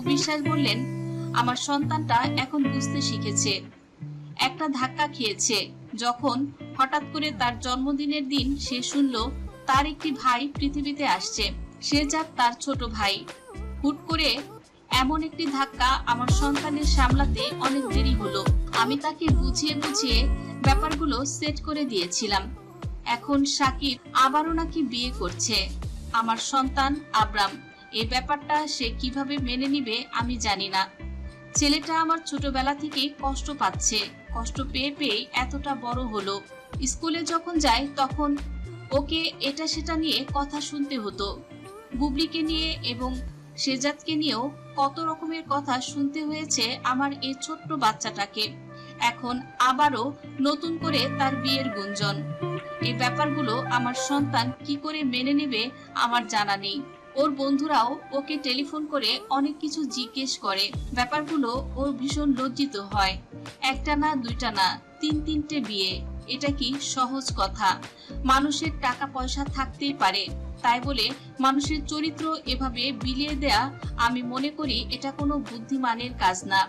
বিশ্বাস বললেন, আমার সন্তানটা এখন বুঝতে শিখেছে। একটা ধাক্কা খেয়েছে, যখন হঠাৎ করে তার জন্মদিনের দিন সে শুনল, তার একটি ভাই পৃথিবীতে আসছে। সে যাক তার ছোট ভাই। হুট করে এমন একটি ধাক্কা আমার সন্তানের সামলাতে অনেক দেরি হলো। আমি তাকে বুঝিয়ে বুঝিয়ে ব্যাপারগুলো সেট করে দিয়েছিলাম। এখন সাকিব আবারও নাকি বিয়ে করছে। আমার সন্তান আব্রাম। এই ব্যাপারটা সে কীভাবে মেনে নিবে আমি জানি না। ছেলেটা আমার ছোটবেলা থেকেই কষ্ট পাচ্ছে, কষ্ট পেয়ে পেয়ে এতটা বড় হলো। স্কুলে যখন যায় তখন ওকে এটা সেটা নিয়ে কথা শুনতে হতো। বুবলিকে নিয়ে এবং সেজাদকে নিয়েও কত রকমের কথা শুনতে হয়েছে আমার এই ছোট্ট বাচ্চাটাকে। এখন আবারও নতুন করে তার বিয়ের গুঞ্জন। এই ব্যাপারগুলো আমার সন্তান কি করে মেনে নেবে আমার জানা নেই। ওর বন্ধুরাও ওকে টেলিফোন করে অনেক কিছু জিজ্ঞেস করে। ব্যাপারগুলো ওর ভীষণ লজ্জিত হয়। একটা না, দুইটা না, তিন তিনটে বিয়ে, এটা কি সহজ কথা? মানুষের টাকা পয়সা থাকতেই পারে, তাই বলে মানুষের চরিত্র এভাবে বিলিয়ে দেয়া আমি মনে করি এটা কোনো বুদ্ধিমানের কাজ না।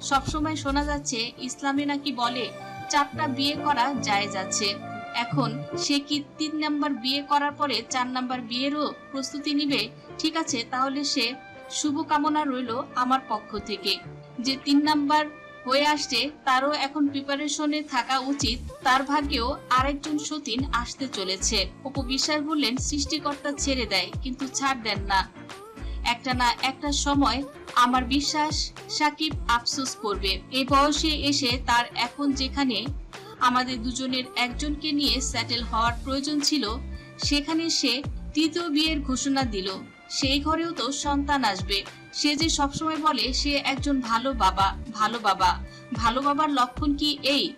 সবসময় শোনা যাচ্ছে, ইসলামে নাকি বলে চারটা বিয়ে করা জায়েজ আছে। এখন সে কি তিন নাম্বার বিয়ে করার পরে চার নাম্বার বিয়েরও প্রস্তুতি নিবে? ঠিক আছে, তাহলে সে শুভকামনা রইল আমার পক্ষ থেকে। যে তিন নাম্বার হয়ে আসছে, তারও এখন প্রিপারেশনে থাকা উচিত। তার ভাগ্যেও আরেকজন সতীন আসতে চলেছে। অপু বিশ্বাস বললেন, সৃষ্টিকর্তা ছেড়ে দেয়, কিন্তু ছাড় দেন না। একটা না একটা সময় আমার বিশ্বাস সাকিব আফসোস করবে। এই বয়সে এসে তার এখন যেখানে আমাদের দুজনের একজনকে নিয়ে স্যাটেল হওয়ার প্রয়োজন ছিল, সেখানে সে তৃতীয় বিয়ের ঘোষণা দিল। সেই ঘরেও তো সন্তান আসবে। সে যে সবসময় বলে, সে একজন ভালো বাবা ভালো বাবা। ভালো বাবার লক্ষণ কি এই?